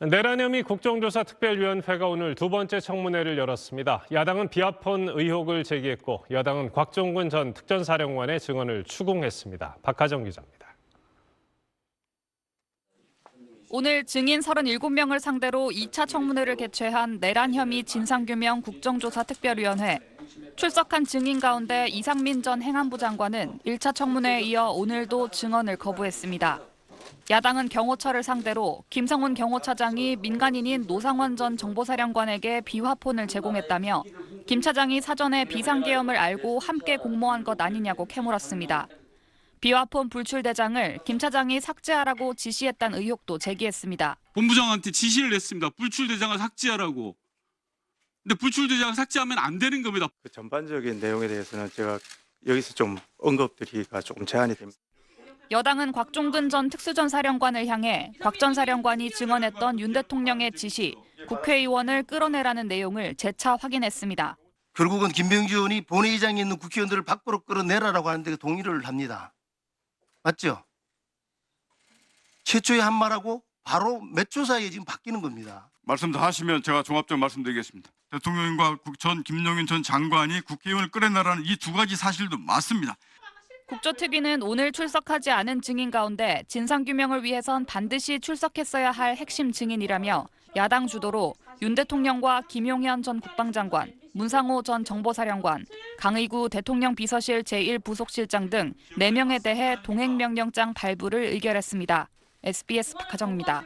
내란 혐의 국정조사 특별위원회가 오늘 두 번째 청문회를 열었습니다. 야당은 비아폰 의혹을 제기했고 여당은 곽종근 전 특전사령관의 증언을 추궁했습니다. 박하정 기자입니다. 오늘 증인 37명을 상대로 2차 청문회를 개최한 내란 혐의 진상규명 국정조사 특별위원회. 출석한 증인 가운데 이상민 전 행안부 장관은 1차 청문회에 이어 오늘도 증언을 거부했습니다. 야당은 경호처를 상대로 김성훈 경호차장이 민간인인 노상원 전 정보사령관에게 비화폰을 제공했다며 김 차장이 사전에 비상계엄을 알고 함께 공모한 것 아니냐고 캐물었습니다. 비화폰 불출 대장을 김 차장이 삭제하라고 지시했다는 의혹도 제기했습니다. 본부장한테 지시를 냈습니다. 불출 대장을 삭제하라고. 근데 불출 대장을 삭제하면 안 되는 겁니다. 그 전반적인 내용에 대해서는 제가 여기서 좀 언급드리기가 조금 제한이 됩니다. 여당은 곽종근 전 특수전 사령관을 향해 곽 전 사령관이 증언했던 윤 대통령의 지시, 국회의원을 끌어내라는 내용을 재차 확인했습니다. 결국은 김병지 의원이 본회의장에 있는 국회의원들을 밖으로 끌어내라라고 하는데 동의를 합니다. 맞죠? 최초에 한 말하고 바로 몇 초 사이에 지금 바뀌는 겁니다. 말씀 다 하시면 제가 종합적으로 말씀드리겠습니다. 대통령과 국- 전 김용인 전 장관이 국회의원을 끌어내라는 이 두 가지 사실도 맞습니다. 국조특위는 오늘 출석하지 않은 증인 가운데 진상규명을 위해선 반드시 출석했어야 할 핵심 증인이라며 야당 주도로 윤 대통령과 김용현 전 국방장관, 문상호 전 정보사령관, 강의구 대통령 비서실 제1부속실장 등 4명에 대해 동행명령장 발부를 의결했습니다. SBS 박하정입니다.